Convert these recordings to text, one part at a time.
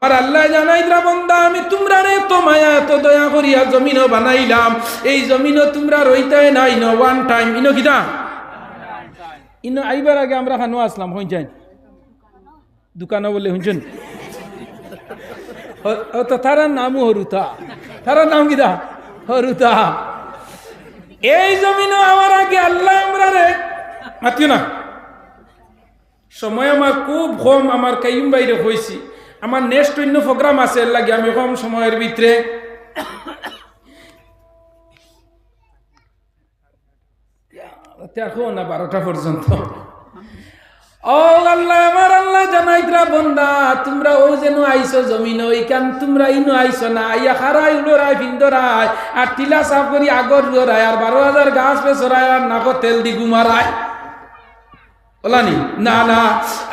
আর আল্লাহ জানাইদ্রা বন্দা আমি তোমরা রে তো মায়া তো দয়া করিয়া জমিনও বানাইলাম। এই জমিনও তোমরা রইতে নাই ন ওয়ান টাইম ইনো কিতা? ইনো আইবার আগে আমরা খানো আসলাম হইছেন দোকানো বলে শুনছেন? হ- হ- তো তারার নামও হরুতা। তারার নাম কিতা? হরুতা। এই জমিনও আমার আগে আল্লাহ আমরা রে। মাতিও না। সময় আমার খুব কম, আমার কাইম বাইরে হয়েছি আমার নেক্সট অন্য প্রোগ্রাম আছে, এর লাগে আমি কম সময়ের ভিতরে। দেখো না, বারোটা পর্যন্ত। ও আল্লাহ, আমার আল্লাহ জানাইতরা বন্দা, তোমরা ও যেন আইসো জমিন ওইখান, তোমরা ইনো আইসো না, আইয়া খারাই উলোরাই ফিন্দরাই আর টিলা সাফ করি আগর উলোরাই আর বারো হাজার গাছ পেছরাই, আর নাকো তেল দি গুমারায় বলানি না না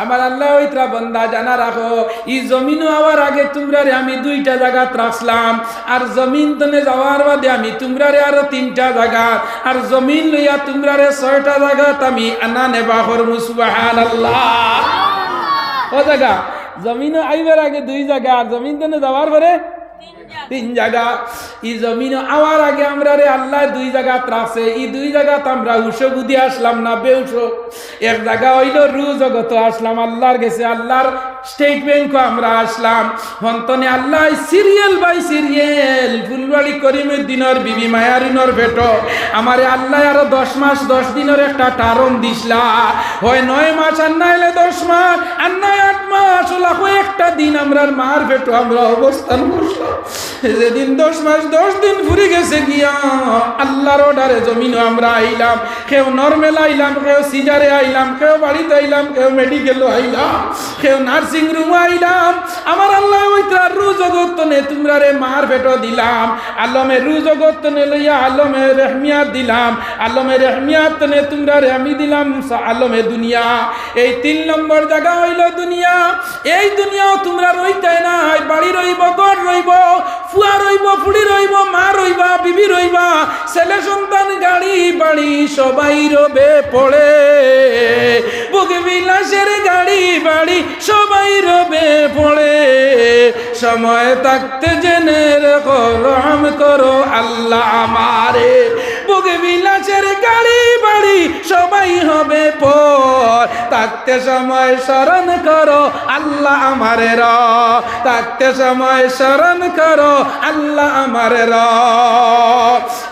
আমার আল্লাহ ওইতরা বন্দা জানা রাখো। ই জমিনও আওয়ার আগে তোমরা রে আমি দুইটা জায়গাত রাখলাম আর জমিন তনে যাওয়ার বাদে আমি তোমরা রে আরও তিনটা জায়গা। আর জমিন লইয়া তোমরা রে ছয়টা জায়গাত আমি আনা নেবা করমু সুবহান আল্লাহ ও জায়গা জমিনও আইবার আগে দুই জায়গা আর জমিন তনে যাওয়ার পরে? তিন জায়গা। ই জমিন আওয়ার আগে আমরা রে আল্লাহ দুই জায়গা রাখছে এই দুই জায়গাত আমরা উষো বুদ্ধি আসলাম না বেউস এক জায়গা হইল রু জগত আসলাম, আল্লাহর গেছে, আল্লাহর স্টেট ব্যাংক আমরা আসলাম। হন্তনে আল্লাহ সিরিয়াল বাই সিরিয়াল ফুলবাড়ি করিমের দিনের বিবি মায়ারিনর ভেট। আমারে আল্লাহ আরও দশ মাস, দশ দিনের একটা টারম দিসলা। হয় নয় মাস আর নাইলে দশ মাস, আর নয় আট মাস, ওলা একটা দিন আমরা মার ভেটো, আমরা অবস্থান করলাম যেদিন দশ মাস, দশ দিন ঘুরে গেছে গিয়া, আল্লাহর অর্ডারে জমিন আমরা আইলাম, কেউ নর্মেল আইলাম, কেউ সিজারে আইলাম, কেউ বাড়িতে আইলাম, কেউ মেডিকেল আইলাম, কেউ নার্সিং রুম আইলাম। আমার আল্লাহ ওইটা রু জগৎ নে তোমরা রে মার ভেটো দিলাম, আলমে রু জগৎ নে লইয়া আলমে রেহমিয়াত দিলাম, আলমে রেহমিয়াত নে তোমরা রে আমি দিলাম আলমে দুনিয়া। এই তিন নম্বর জায়গা হইল দুনিয়া। এই দুনিয়াও তোমরা রইতে নাই, বাড়ি রইব, ঘর রইব ফুয়া রইব, ফুড়ি রইব, মা রইবা, বিবি রইবা, ছেলে সন্তান, গাড়ি, বাড়ি, সবাই রবে পড়ে। বুক বিলাসের গাড়ি, বাড়ি, সবাই রবে পড়ে। সময় থাকতে জেনে রেখো, রহম করো আল্লাহ আমারে। বুক বিলাসের গাড়ি বাড়ি, সবাই হবে পর। থাকতে সময় স্মরণ করো, আল্লাহ আমারে র। থাকতে সময় স্মরণ করো, আল্লাহ আমারে র।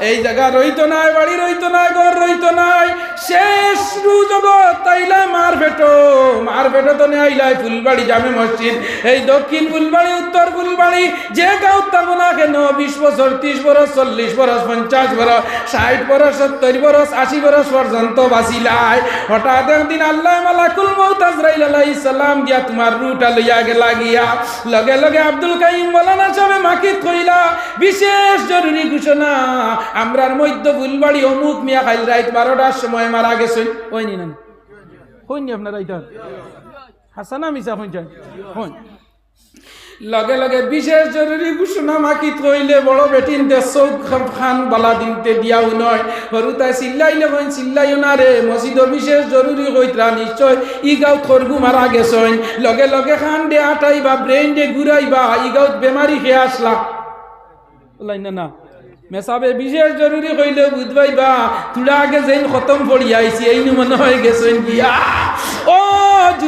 এই জায়গা নাই, বাড়ি নাই, ঘর রইতো নাই। শেষ রু তাইলা মার ভেটো। মার তো নে আইলাই ফুলবাড়ি, জামে মসজিদ। এই দক্ষিণ ফুলবাড়ি, উত্তর ফুলবাড়ি, যে গাঁও থাকো না কেন বিশ বছর, ত্রিশ চল্লিশ বছর, পঞ্চাশ বছর ষাট বছর সত্তর বছর আশি বছর পর্যন্ত বাঁচিলাই। হঠাৎ একদিন আল্লাহ মালাকুল মৌত আজরাইল আলাইহিস সালাম দিয়া তোমার রুটা লইয়া গেলা গিয়া লগে লগে আব্দুল কাইম বলানা সবে মাকিত কইলা বিশেষ জরুরি ঘোষণা, আমরার মধ্য ফুলবাড়ি অমুক মিয়া খাইল রাইত বারোটার সময় মারা গেছেন। ওই নি না হইনি আপনার রাইতার হাসানা মিসা হইছেন হইন। লগে লগে বিশেষ জরুরি ঘোষণা মাকি থইলে বড় বেটিন চৌক খান বালা দিনতে দিয়াও নয়। সরু তাই চিল্লাইলে কইন চিল্লাইও না রে। মসজিদ বিশেষ জরুরি কইতরা নিশ্চয়। ই গাঁত খরগু মারা গেছইন। লগে লগে খান দে আটাইবা ব্রেন দে ঘুরাইবা। ই গাঁত বেমারি খেয়ে আসলা। বলাই না না। মেসাবে বিশেষ জরুরি হইলে বুঝবাইবা তুলা আগে যেন খতম পড়ি আইছি এই মনে হয়ে গেছেন গিয়া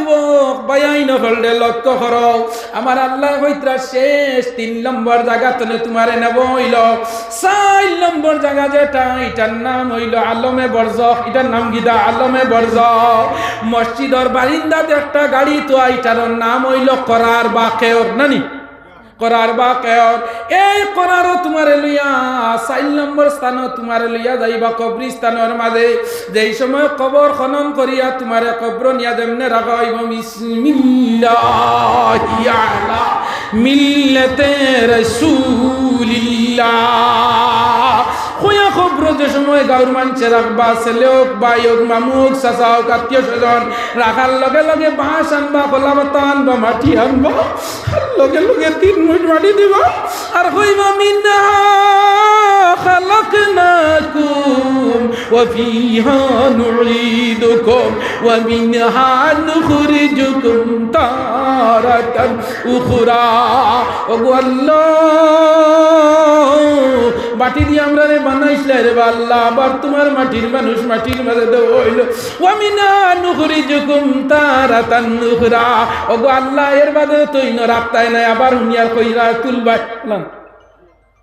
যুবক, বায়াই নহলে লক্ষ্য কর, আমার আল্লাহ হইত্রা শেষ তিন নম্বর জায়গা তনে তোমারে নেব হইল। চার নম্বর জায়গা যেটা, এটার নাম হইল আলমে বর্জ এটার নাম গিদা আলমে বর্জ মসজিদর বারিন্দাতে একটা গাড়ি তো এটার নাম হইল করার বা কেওর নানি। করার বা কেয়র এই করারও তোমার লইয়া চার নম্বর স্থান তোমার লইয়া যাইবা কবরি স্থানের মাঝে। যেই সময় কবর খনন করিয়া তোমার কবর নিয়া যেমনে রাখাইব মিল্লাতে রাসূলিল্লাহ। হইয়া খবর যে সময় গাঁর মানছে রাখবা, ছেলে হোক, ভাই হোক, মামু চাচা হোক, আত্মীয় স্বজন, রাখার লগে লগে বাঁশ আনবা, কলা পাতা আনবা, মাটি আনবা লগে লগে তিন মুঠ মাটি দিবা, আর হইবা মিন্না خلقناكم وفيها نعيدكم ومنها نخرجكم تارة أخرى আল্লাহ মাটি দিয়ে আমরা রে বানাইছিলে রে আল্লাহ আবার তোমার মাটির মানুষ মাটির মাঝে দেওয়া হইল ওয়ামিনা নুহরি জুকুম তারাতান নুহরা ওগো আল্লাহ এর বাদে তুই ন রাপ্তায় নাই আবার হুনিয়ার কইরা তুলবাই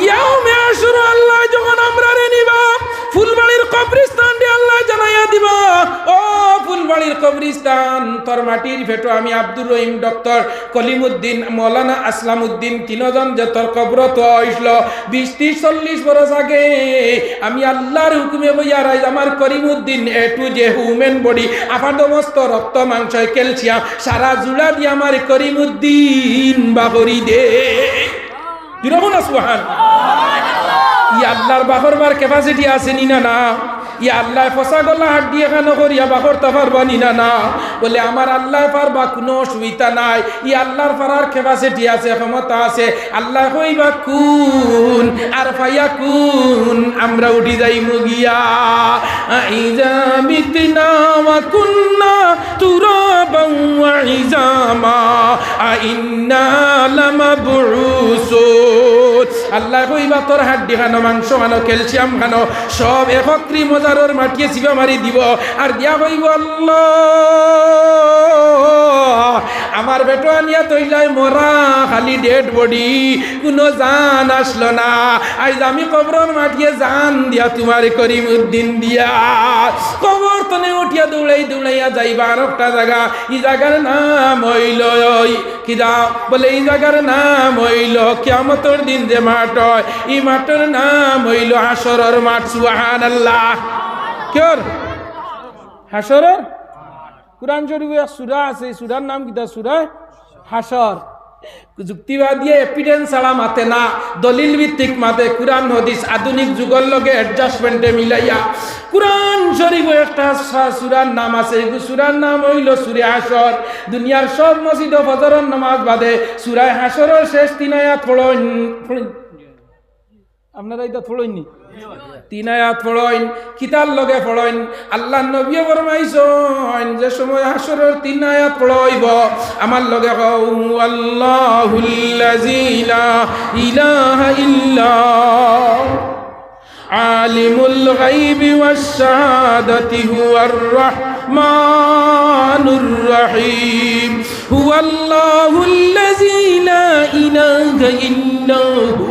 ইয়ামে হাসর আল্লাহ আল্লাহ জানাইয়া দিব, ও ফুলবাড়ির কবরিস্তান তোর মাটির ফেটো আমি আব্দুর রহিম ডক্টর কলিমুদ্দিন, মৌলানা আসলাম উদ্দিন তিনজন যে তোর কবর তো আইসল বিশ ত্রিশ চল্লিশ আগে, আমি আল্লাহর হুকুমে বইয়া রাইজ আমার করিমুদ্দিন এ টু যে হুমেন বডি আফার সমস্ত রক্ত, মাংস, ক্যালসিয়াম, সারা জুড়া দিয়ে আমার করিমুদ্দিন বাবরি দে। কীরকম আসবাহান ই আল্লাহর বাহরবার ক্যাপাসিটি আছে নি না না? ই আল্লাহ ফসা গলা হাত দিয়ে কেন করিয়া বাহর তাফার না না বলে, আমার আল্লাহ পারবা কোনো অসুবিধা নাই। ই আল্লাহর পারার ক্যাপাসিটি আছে আল্লাহ কইবা, কুন আর ফাইয়া কুন, আমরা উঠি যাই মুগিয়া আইজা মিতনা ওয়া কুন্না তুরাবান ওয়া ইজামা। আইন্না লামাবউসুন আল্লাহ কইবা তোর হাড্ডি খানো, মাংস খানো, ক্যালসিয়াম খানো, সব একত্রি মজারর মাটিয়ে চিবা মারি দিব। আর দিয়া কইব, আল্লাহ, আমার বেটো আনিয়া তৈলাই মরা খালি ডেড বডি, কোনো জান আসলো না। আজ আমি কবরর মাটিয়ে জান দিয়া তোমার করিম উদ্দিন দিয়া। কবর তনে উঠিয়া দৌড়াই দৌড়াইয়া যাইবা আর একটা জায়গা ই জায়গার নাম হইল কিরা বলে, এই জায়গার নাম হইল, কিয়ামতর দিন যে মাঠ হয়। এই মাঠের নাম হইল হাসরর মাঠ সুহান আল্লাহ কের হাসরর কোরআন শরীফে সুরা আছে সুরার নাম কিতা? সুরা হাসর এপিডেন্স ছাড়া মাতে না। দলিল ভিত্তিক মাতে। কোরআন, হদিস, আধুনিক যুগের লগে অ্যাডজাস্টমেন্টে মিলাইয়া। কোরআন শরীফ একটা সুরার নাম আছে। সুরার নাম হইল সুরে হাসর দুনিয়ার সব মসজিদ ফজরের নামাজ বাদে সুরায় হাসরের শেষ তিন আয়াত পড়ন আপনারা এটা ফড়ইনি। তিন আয়াত ফড়ইন, কিতার লগে ফড়ইন। আল্লাহ নবী ফরমাইছেন, যে সময় হাসরের তিন আয়াত ফড়ইব, আমার লগে কও আল্লাহুল্লাযী লা ইলাহা ইল্লা আলিমুল গায়বি ওয়াস শাহাদাতি হুয়ার রাহমানুর রহিম হুয়াল্লাহুল্লাযী লা ইলাহা ইল্লা হু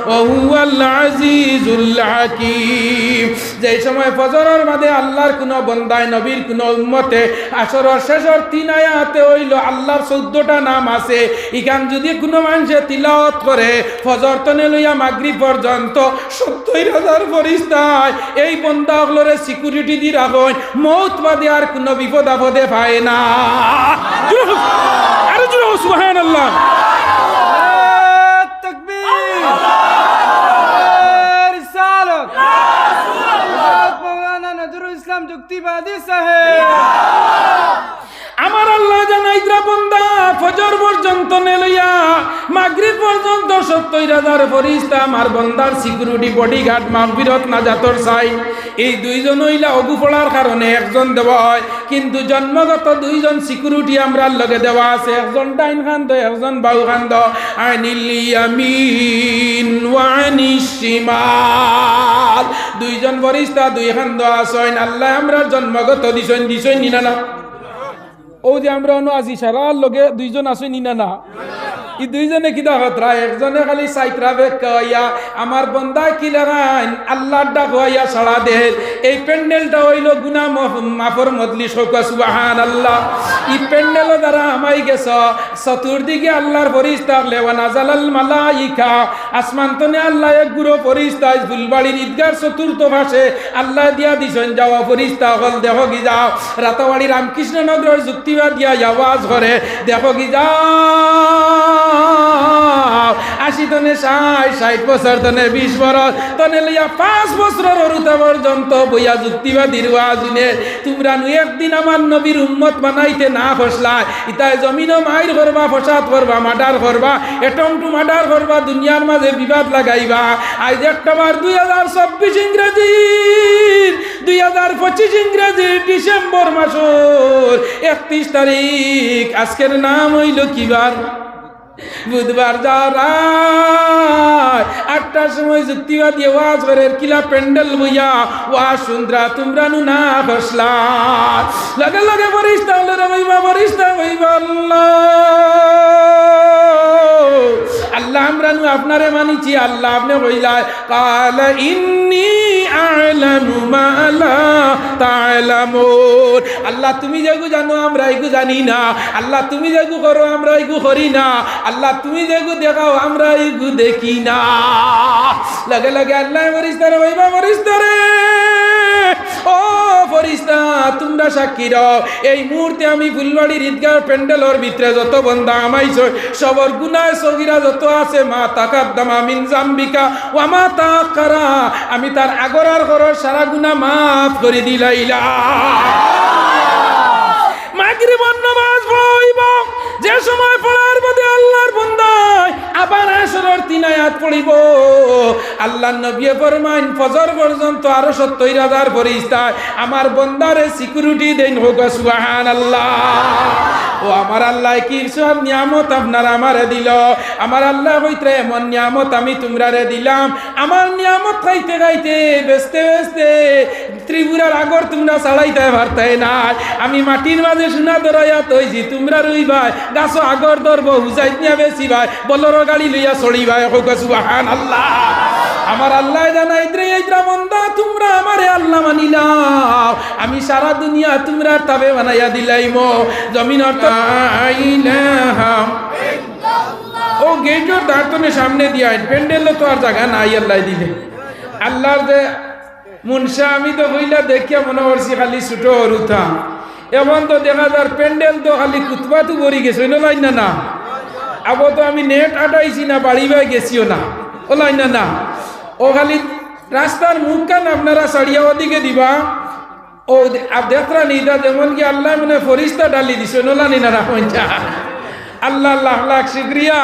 যে সময় ফজরের মাঝে আল্লাহর কোন বন্দায়, নবীর কোন উম্মতে আসরের শেষর তিন আয়াতে হইল আল্লাহর চোদ্দটা নাম আছে। ইখান যদি কোনো মানুষে তিলাওয়াত করে, ফজর তনে লইয়া মাগরি পর্যন্ত সত্তর হাজার ফরিস্তায়, এই বন্দা হলরে সিকিউরিটি দি রাখেন, মৌত বাদে আর কোনো বিপদ আপদে পায় না। আরে জুড়ে সুহান আল্লাহ মুক্তিবাদী সাহেব। আমার আল্লাহ জানাই বন্দা। ফজর পর্যন্ত নেলইয়া মাগরিব পর্যন্ত সত্তর হাজার ফরিস্তা, আমার বন্দার সিকিউরিটি বডিগার্ড মাগবিরত না জাতর চাই। এই দুইজন হইলা অগু পড়ার কারণে একজন দেওয়া হয়, কিন্তু জন্মগত দুইজন সিকিউরিটি আমরা লগে দেওয়া আছে। একজন ডাইন খান্দ একজন বাউ ইয়ামিন ওয়ানিস শিমাল। দুইজন ফরিস্তা, দুই খান্দ আসইন আল্লাহ আমরা জন্মগত দিছইন দিছইন নিনা না? ও যে আমরা অনু আজি সারার লগে দুইজন আসই নিনা না। ই দুইজনে কিতা হতরা একজনে খালি সাইতরা বেক কইয়া আমার বন্দা কি লাগাইন? আল্লাহর ডাক হইয়া সাড়া দে। এই প্যান্ডেলটা হইল গুনা মাফর মদলি শোকা সুবাহান আল্লাহ ই প্যান্ডেল দ্বারা আমাই গেছ। চতুর্দিকে আল্লাহর মালাইকা। আসমান তনে আল্লাহ এক গুরো ফরিস্তা, ফুলবাড়ির ঈদগার চতুর্থ আল্লাহ দিয়া দিছেন যাওয়া ফরিস্তা, হল দেহ কি যাও রাতাবাড়ি রামকৃষ্ণ নগর যুক্তিবাদ দিয়া আওয়াজ করে, দেখো কি যাও, আশি তনে ষাট ষাট বছর তনে বিশ বছর, তনে লইয়া পাঁচ বছরের অরুতা পর্যন্ত বইয়া যুক্তিবাদীর ওয়াজুনে তোমরা নু একদিন আমার নবীর উম্মত বানাইতে না ফসলায় ইতায় জমিনও মাইর করবা, ফসাদ করবা, মার্ডার করবা, এটম টু মার্ডার করবা, দুনিয়ার মাঝে বিবাদ লাগাইবা, আজ একটা বার দুই হাজার চব্বিশ ইংরেজি দুই হাজার পঁচিশ ইংরেজি ডিসেম্বর মাসর একত্রিশ তারিখ, আজকের নাম হইল কিবার? বুধবার যাওয়া আটটার সময় যুক্তিবাদী ওয়াজ করে কিলা প্যান্ডেল বইয়া ওয়াজ সুন্দরা, তোমরা নু না বসলা লগে লগে বরিস্তা হলো রে বইবা বরিস্তা বইবা আল্লাহ, আমরা নু আপনারে মানিছি, আল্লাহ আপনি বইলা কাল ইন্নি আলামু মা লা তা'লামুন। আল্লাহ, তুমি যেগু জানো, আমরা এগু জানি না। আল্লাহ, তুমি যেগু করো, আমরা এগু করি না। আল্লাহ, তুমি যেগু দেখাও, আমরা এগু দেখি না। লাগে লাগে, আল্লাহ ফরিস্তারে ভাইবা ফরিস্তারে ও ফরিস্তা, তোমরা সাক্ষী এই মুহূর্তে আমি ফুলবাড়ির ঈদগাহ প্যান্ডেলর ভিতরে যত বন্ধা আমাইছ সবর গুনায় সগিরা যত আছে, মা তাকাদ্দামা মিন জাম্বিকা ও মা তাকারা, আমি তার আগরার ঘরের সারা গুণা মাফ করে দিলাইলা। মাগরিবর আবার আসরের তিন আয়াত পড়িব। আল্লাহ নবী ফরমাইন, ফজর পর্যন্ত আরও সত্তর হাজার ফরিস্তায় আমার বন্দারে সিকিউরিটি দেন হোক সুবাহান আল্লাহ ও আমার আল্লাহ, কি সব নিয়ামত আপনার আমারে দিল? আমার আল্লাহ হইতে এমন নিয়ামত আমি তোমরারে দিলাম। আমার নিয়ামত খাইতে খাইতে বেসতে বেসতে ত্রিপুরার আগর তোমরা চালাইতে পারতাই না আমি মাটির মাঝে সোনা ধরাইয়া তৈছি, তোমরা রুই ভাই গাছ আগর ধরব হুজাইত নিয়া বেশি ভাই বলর গাড়ি লইয়া চড়িবাই হোক সুবাহান আল্লাহ আমার আল্লাহ জানাই রে এইটা মন্দা তোমরা আমারে আল্লাহ মানিলাও আমি সারা দুনিয়া তোমরা তাবে বানাইয়া দিলাইম। জমিন ও গেটর দাঁড়তনে সামনে দিয়া প্যান্ডেল তো আর জায়গা নাই, আল্লাহ দিলে। আল্লাহর যে মুনসা, আমি তো হইলা দেখিয়া মনে করছি খালি ছোট হরুথা এমন তো দেখা যার প্যান্ডেল তো খালি কুতবা তো ভরি গেছে না না? আবো তো আমি নেট আটাইছি না বাড়ি বাই গেছিও না। ওলাই না না। ও খালি রাস্তার মুখ কান আপনারা সারিয়া ওদিকে দিবা। ও দেখরা নিদা, যেমন কি আল্লাহ মানে ফরিস্তা ডালি দিছে, নোলানি না রাখা আল্লাহ আল্লাহ লাখ শুক্রিয়া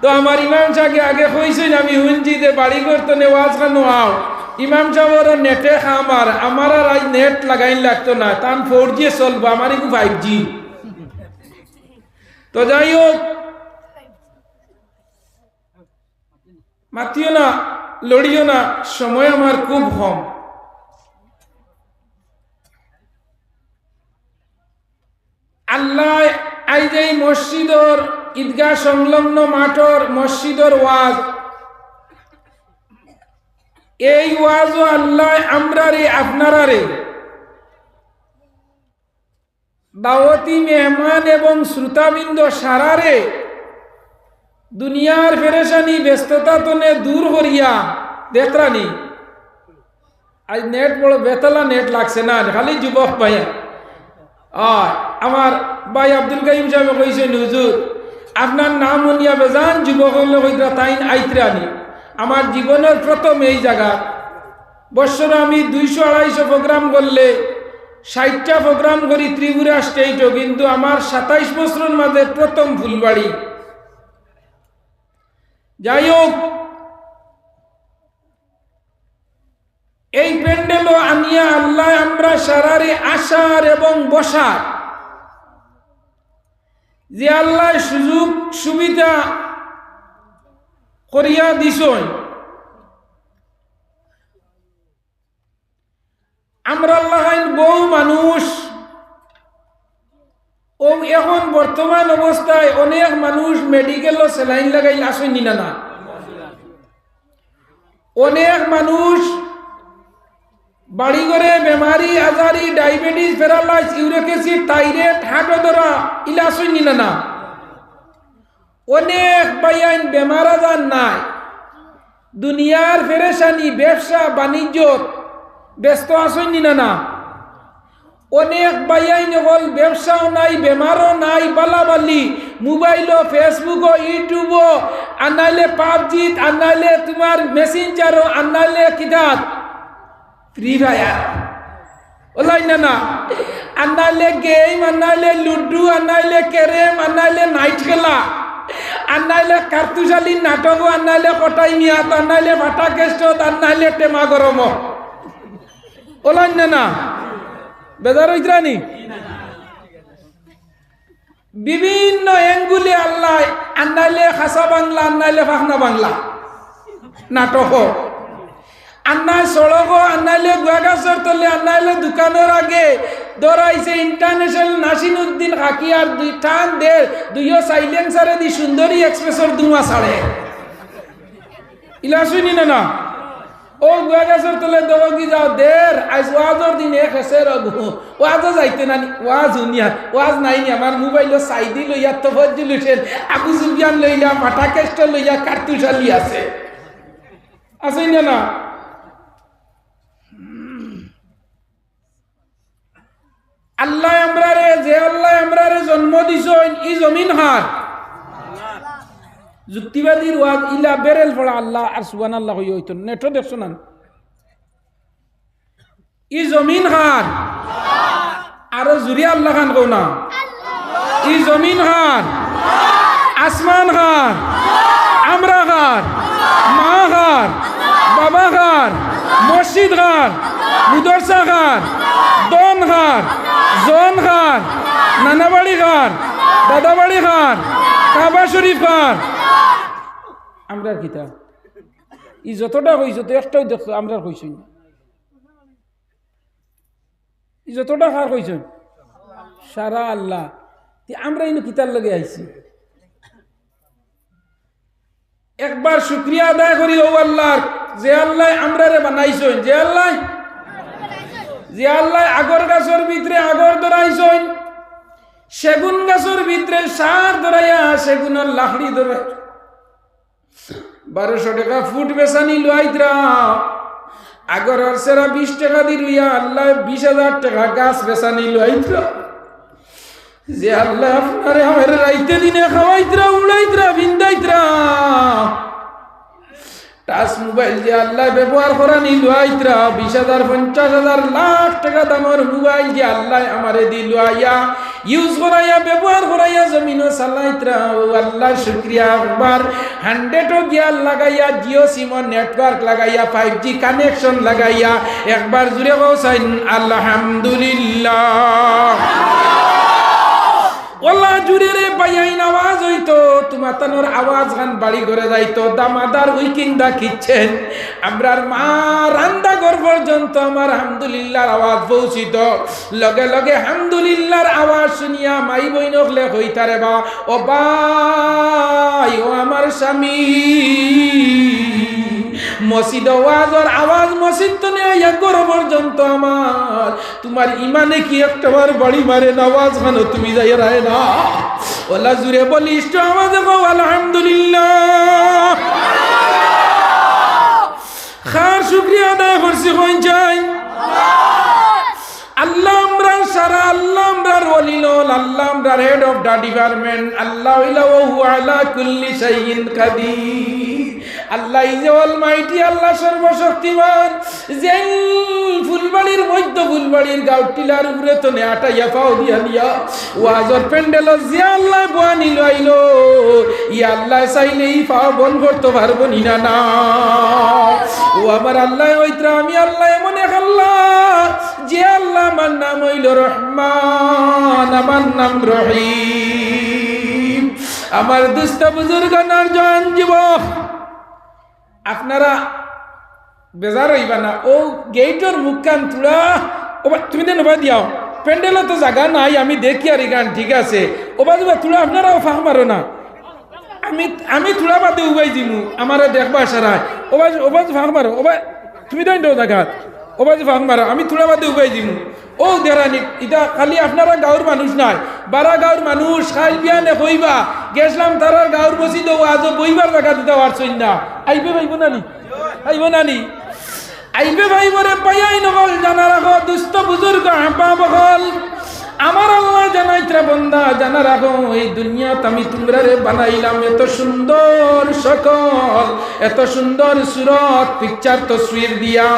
তো আমার ইমাম সাহেবকে আগে কইছেন আমি শুনছি যে বাড়ি করতে নেওয়াজ খানো? আও। ইমাম সাহেবের নেটে খামার আমার আর আজ নেট লাগাইন লাগতো না। তান ফোর জি চলবো আমার ফাইভ জি তো যাই হোক মাতিও না, লড়িও না, সময় আমার খুব কম। আল্লাহ আইজ এই মসজিদর ঈদগাহ সংলগ্ন মাঠর মসজিদর ওয়াজ। এই ওয়াজও আল্লাহ আমরা রে আপনারা রে দাওয়াতি মেহমান এবং শ্রোতাবৃন্দ সারারে দুনিয়ার ফেরেশানি ব্যস্ততা তনে দূর করিয়া। দেখরানি আজ নেট বড় বেতলা নেট লাগছে না, খালি যুবক ভাইয়া। আর আমার ভাই আব্দুল কাইম সাহেব কইছেন হুজুর, আপনার নাম উনিয়া বেজান যুবক হইতা তাইন আইত্রানি আমার জীবনের প্রথম এই জায়গা। বৎসর আমি দুইশো আড়াইশো প্রোগ্রাম করলে, ষাটটা প্রোগ্রাম করি ত্রিপুরা স্টেটও, কিন্তু আমার সাতাইশ বছরের মাঝে প্রথম ফুলবাড়ি। যাই হোক এই প্যান্ডেল আনিয়া আল্লাহ আমরা সারারে আসার এবং বসার। যে আল্লাহ সুযোগ, সুবিধা করিয়া দিস আমরা আল্লাহ বহু মানুষ বর্তমান অবস্থায় অনেক মানুষ মেডিকেল সেলাইন লাগাই আসেনি না না অনেক মানুষ বাড়ি ঘরে বেমারি, Azhari, diabetes paralyse uric acid thyroid heart ধরা ইলা আসেনি না না অনেক বাইআইন বেমার আজার নাই। দুনিয়ার ফেরেশানি, ব্যবসা বাণিজ্য ব্যস্ত আসেনি না না? অনেক বাইআইন হল, ব্যবসাও নাই, বেমারও নাই, বালাবালি। মোবাইলও, ফেসবুকও, ইউটিউবও, আনাইলে পাবজিত আনাইলে তোমার মেসেঞ্জারও, আনাইলে কিতাব। Free fire. ওলাই না না। আনাইলে গেম, আনাইলে লুডু, আনাইলে ক্যারেম আনাইলে নাইট খেলা। আনাইলে কার্তুশালী নাটক, আনাইলে কটাই মিয়াত, আনাইলে ফাটা কেষ্টত, আনাইলে টেমা গরম ওলাই না না। বেজার হইতরানি? বিভিন্ন এঙ্গুলি আল্লাহ, আন্নাইলে খাসা বাংলা, আন্নাইলে ফাখনা বাংলা। নাটক। আন্নাই সড়ক, আন্নাইলে গুয়াগাছর তলে, আন্নাইলে দোকানের আগে দৌড়াইছে ইন্টারন্যাশনাল নাসিন উদ্দিন হাকিয়ার দুই টান দে দুইও সাইলেন্সারে দি সুন্দরী এক্সপ্রেসর দুমা ছাড়ে। ইলা শুনি না না? ও গুয়াগাছর তলে দৌড়ি যাও দের আজ ওয়াজর দিন হেসে রঘু ওয়াজও যাইতে না ওয়াজ উনিয়া ওয়াজ নাই নি আমার মোবাইলও সাইদি লইয়া তো ভজ্জি লুছেন আবু সুবিয়ান লইয়া মাথা কেষ্ট লইয়া কার্তুশালি আছে। আছে না না? আল্লাহ আমরারে, যে আল্লাহ আমরারে জন্ম দিছ ই জমিন হার যুক্তিবাদীর ওয়াজ ইলা বেরেল পড়া আল্লাহ আর সুবান আল্লাহ হই হইতো নেটো দেখছ না ই জমিন হার আরও জুরি আল্লাহ খান কও না। ই জমিন হার আসমান হার আমরা হার মা হার বাবা হার মসজিদ হার মুদরসা হার দন হার জন হার নানাবাড়ি হার দাদাবাড়ি হার কাবা শরীফ কিতা? ই যতটা হইছে তো একটাও দেখছ আমরা হইছই না। ই যতটা হার হইছেন সারা আল্লাহ। আমরা ইনু কিতার লগে আইছি। একবার শুক্রিয়া আদায় করি, ও আল্লাহর, যে আল্লাহ আমরা রে বানাইছেন যে আল্লাহ যে আল্লাহ আগর গাছর ভিতরে আগর ধরাইছেন সেগুন গাছর ভিতরে সার ধরাইয়া সেগুনের লাকড়ি ধরাই বারোশো টাকা ফুট বেসানি লুয়াইতরা আগর সেরা বিশ টাকা দি আল্লাহ, বিশ হাজার টাকা গাছ বেসানি লুয়াইতরা যে আল্লাহ আপনারে আমার রাইতে দিনে খাওয়াইতরা উড়াইতরা বিন্দাইতরা টাচ মোবাইল যে আল্লাহ ব্যবহার করা নিল আইতরা, বিশ হাজার, পঞ্চাশ হাজার, লাখ টাকা দামের মোবাইল যে আল্লাহ আমারে দিল আইয়া ইউজ করাইয়া, ব্যবহার করাইয়া, জমিন চালাইতরা ও আল্লাহ শুক্রিয়া একবার হান্ড্রেডও গিয়ার লাগাইয়া, জিও সিমর নেটওয়ার্ক লাগাইয়া ফাইভ জি কানেকশন লাগাইয়া, একবার জুড়ে বসাইন আলহামদুলিল্লাহ। ওলা জুড়ে রে বাইয়াইন আওয়াজ হইতো তোমার তানোর আওয়াজ গান বাড়ি ঘরে যাইতো, দামাদার উইকিং দা খিচ্ছেন আমরার মা রান্দা ঘর পর্যন্ত আমার হামদুলিল্লাহর আওয়াজ পৌঁছিত। লগে লগে হামদুলিল্লাহর আওয়াজ শুনিয়া মাই বই নকলে হইতারে বা, ও বাই ও আমার স্বামী। মসজিদ ওয়াজর আওয়াজ মসজিদ তো নেই গরো পর্যন্ত আমার। তোমার ইমানে কি একটাবার বাড়ি মারে নওয়াজ খানো তুমি যাই রায় না। ওলা জুড়ে বলিস তো আমাদের আলহামদুলিল্লাহ। খার শুক্রিয়া আদায় করছি কোন চাই। আল্লাহ আমরার সারা, আল্লাহ আমরার ওলিলল আল্লাহ আমরার হেড অফ দা ডিপার্টমেন্ট আল্লাহ ইলাহু আলা কুল্লি শাইইন কাদির। আল্লাহ ইজ অল মাইটি আল্লাহ সর্বশক্তিমান জেল ফুলবাড়ির মধ্য ফুলবাড়ির গাউটিলার উপরে তো নে আটাইয়া পাও দিয়া দিয়া ওয়াজর প্যান্ডেল যে আল্লাহ বোয়া নিল ই আল্লাহ চাইলে ই পাও বন করতে পারব নি না না। ও আমার আল্লাহ ওইত্রা আমি আল্লাহ এক আল্লাহ, যে আল্লাহ আমার নাম হইল রহমান, আমার নাম রহিম। আমার দুস্থ বুজুর্গ নরজন যুবক আপনারা বেজার হইবা না। ও গেইটর মুখ কান তুড়া ও বা- তুমি দেন ওবা দিয়াও প্যান্ডেলে তো জায়গা নাই, আমি দেখি আর গান ঠিক আছে। ওবা দিবা তুলা, আপনারাও ফাঁক মারো না। আমি আমি তুলা বাদে উবাই দিমু আমার দেখবা সারা ওবা ওবা ফাঁক মারো ওবা তুমি তো দাও জায়গা ওবা যে ফাঁক আমি তুলা বাদে উবাই দিমু। ও দেরানি এটা খালি আপনারা গাঁর মানুষ নাই। বারা গাঁর মানুষ খাই বিয়া নে কইবা গেছলাম তারার গাঁর বসি দেবো আজ বইবার জায়গা দিতে পারছই না। আইবে ভাইব নানি? আইব নানি? আইবে ভাই বরে পাইয়াই নগল, জানা রাখো দুস্থ বুজুর্গ, হাঁপা বহল আমার আল্লাহ বন্দা জানা রাখো, এই দুনিয়াত আমি তোমরা রে বানাইলাম। এত সুন্দর সকল, এত সুন্দর সুরত পিকচার তো সুইর দিয়া।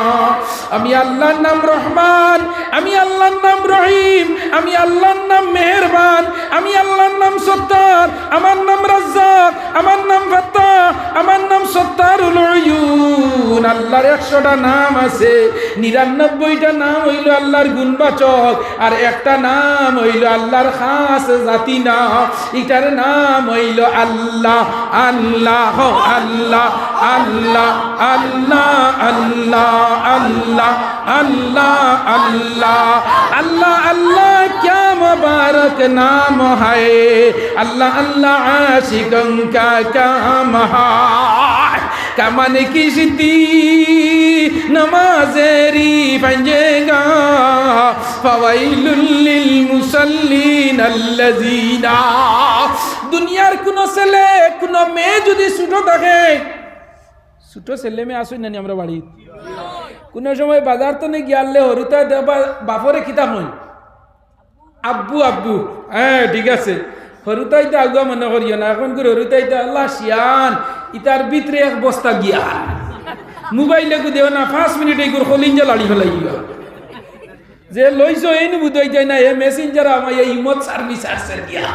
আমি আল্লাহর নাম রহমান আমি আল্লাহর নাম রহিম, আমি আল্লাহর নাম মেহেরবান, আমি আল্লাহর নাম সত্তার, আমার নাম রাজ্জাক, আমার নাম ফাত্তাহ, আমার নাম সত্তারুল উয়ুন। আল্লাহর একশোটা নাম আছে, নিরানব্বইটা নাম হইল আল্লাহর গুণবাচক, আর একটা নাম হইল আল্লাহর খাস জাতি নাম এটার নাম হইল আল্লাহ আল্লাহ আল্লাহ আল্লাহ আল্লাহ আল্লাহ আল্লাহ আল্লাহ আল্লাহ। اللہ اللہ اللہ کیا مبارک نام ہے اللہ اللہ عاشقوں کا کام ہے کمن کشتی نمازری پنجے گا فویل للمسلین الذین দুনিয়ার কোনো ছেলে কোনো মেয়ে যদি ছোট থাকে ছোট ছেলে মেয়ে আসুন না আমরা বাড়ি কোন সময় বাজার তো নে গিয়ালে হরুতা বাপরে কিতাব নয়। আব্বু আব্বু। হ্যাঁ ঠিক আছে। হরুতাইতে আগুয়া মনে করিও না। এখন করে হরুতাইতে আল্লাহ শিয়ান, ইতার ভিতরে এক বস্তা গিয়া মোবাইলে গু দেও না, পাঁচ মিনিট এই করে হলিঞ্জা লাড়ি ফেলাই গিয়া যে লইছ, এই বুঝাই যায় না, এ মেসেঞ্জার আমার এই ইমত সার্ভিস আসছে দিয়া।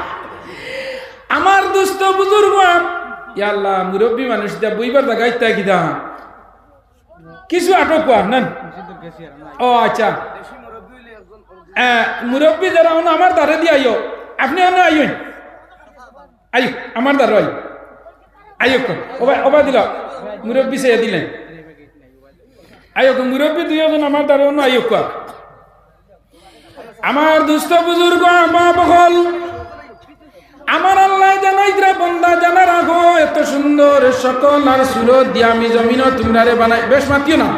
আমার দোস্ত বুজুর্গ ইয়াল্লাহ মুরব্বী মানুষ দিয়া বইবার জায়গায় তা কিদা কিছু আটক কোয়া না ও আচ্ছা। মুরব্বী যারা হন আমার দ্বারে দিয়ে আইও। আপনি আনো আইন আইও আমার দ্বারা আই আইও ওবা দিল। মুরব্বী সে দিলেন আইও মুরব্বী দুইজন আমার দ্বারা অন্য আইও আমার দুস্থ বুজুর্গ, মা বহল আমার আল্লাহ জানাইতরা বন্দা জানা রাখো, এত সুন্দর সকল আর সুরত দিয়ে আমি জমিন তোমরা রে বানাই। বেশ মাতিও না?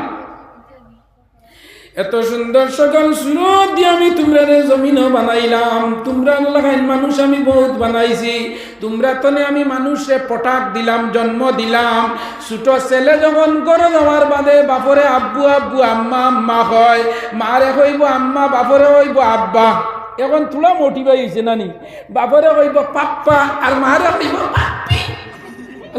এত সুন্দর সকল সুরত দিয়ে আমি তোমরা রে জমিন বানাইলাম। তোমরা লাগাইন মানুষ আমি বহুত বানাইছি। তোমরা তনে আমি মানুষে পটাক দিলাম, জন্ম দিলাম। ছোট ছেলে যখন গড় যাওয়ার বাদে বাপরে আব্বু আব্বু, আম্মা আম্মা হয়, মারে হইব, আম্মা, বাপরে হইব, আব্বা। এখন তোলা মোটিভাই হয়েছে নানি। বাপরে কইব পাপ্পা আর মারে কইব পাপ্পি।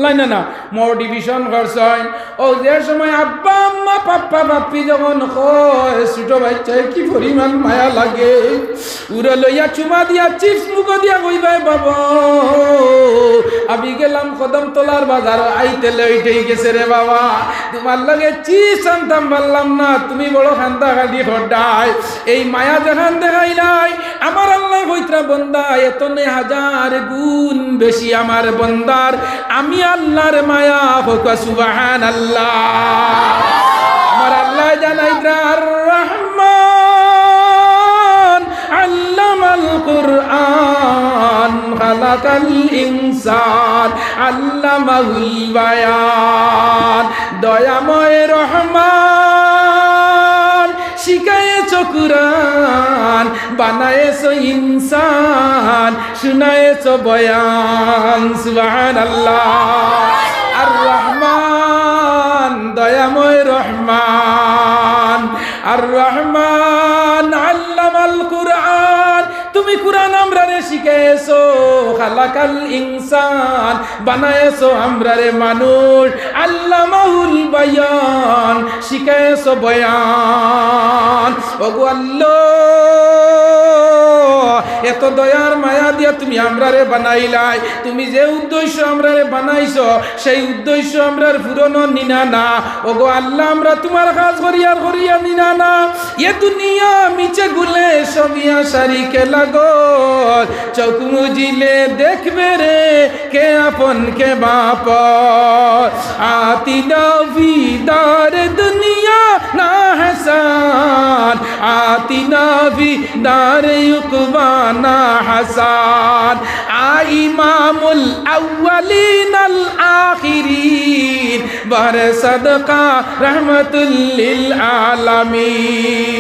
না না। না মোটিভেশন করছেন ও যে সময় আব্বা, আম্মা, পাপ্পা, পাপ্পি যখন কয় ছোট বাচ্চায় কি পরিমাণ মায়া লাগে? উড়ে লইয়া চুমা দিয়া, চিপস মুখ দিয়া কইবাই বাবা। আমি গেলাম কদম তোলার বাজার, আইতে লইটেই গেছে রে বাবা। তোমার লগে চিপস আনতাম পারলাম না, তুমি বড় খান্দা খালি হড্ডায় এই মায়া দেখান দেখাই নাই, আমার আল্লাহ হইত্রা বন্দা এত নে হাজার গুণ বেশি আমার বন্দার। আমি আল্লাহর মায়া হোক সুবাহান আল্লাহ আমার আল্লাহ আর রহমান আল্লামাল কুরআন, খালাকাল ইনসান, আল্লামাহুল বায়ান। দয়াময় রহমান শিখায়েছ কুরআন বানায়েছ ইনসান শুনায়েছ বয়ান, সুবহানাল্লাহ। আর রহমান দয়াময় রহমান। আর রহমান আল্লামাল কুরআন। তুমি কুরআন আমরা রে শিখেছো, খালাকাল ইনসান। বানায়েছো আমরা রে মানুষ, আল্লামাহুল বায়ান। শিখেছো বয়ান। ওগো আল্লাহ। এত দয়ার মায়া দিয়া তুমি আমরা রে বানাইলাই। তুমি যে উদ্দেশ্য আমরা রে বানাইছো, সেই উদ্দেশ্য আমরার পুরনো নিনা না। ওগো আল্লাহ, আমরা তোমার কাজ করিয়ার করিয়া নিনা না। এ দুনিয়া মিছে গুলে সবিয়া সারি কে লাগো চোখ মুজিলে দেখবে রে কে আপন কে বাপ আতি দার দুনিয়া না হাসান আতিনা বি দারে ইকবানা হাসান। আইমামুল আউয়ালিন আল আখিরিন, বার সাদকা রহমতুল লিল আলামিন।